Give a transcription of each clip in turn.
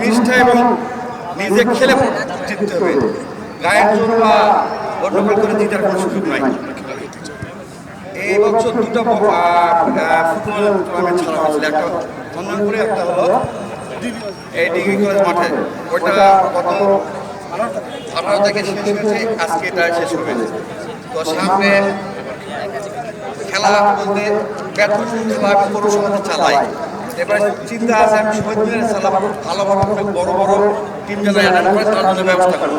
নিষ্ঠা এবং নিজে খেলে জিততে হবে। গায়ের জোর বা গন্ডগোল করে জিতার কোনো সুযোগ নাই। এই বছর দুটো ফুটবল টুর্নামেন্ট খেলা হয়েছিল। একটা চন্দনপুরে, একটা হলো এই ডিগ্রি কলেজ মাঠে। ওইটা গত আঠারো থেকে শেষ হয়েছে, আজকে এটা শেষ হবে। তো সামনে খেলা বলতে ব্যর্থ খেলা পৌরসভাতে চালাই। এবার চিন্তা আছে, আমি শহীদ মিনারে চালাবো ভালোভাবে বড় বড় টিম যেন জন্য ব্যবস্থা করব।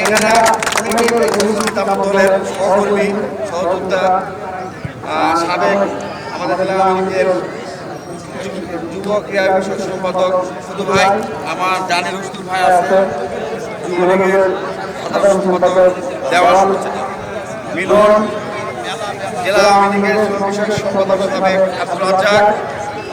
এখানে আমার দলের সহকর্মী, সহযোদ্ধা সাবেক আমাদের জেলা আওয়ামী যুব ক্রীড়া বিষয়ক সম্পাদক শুধু ভাই, আমার জানি রসুল ভাই আছে যুবলীগের সাধারণ সম্পাদক দেওয়ান মিলন, জেলা আওয়ামী সম্পাদক আব্দুল রাজ্জাক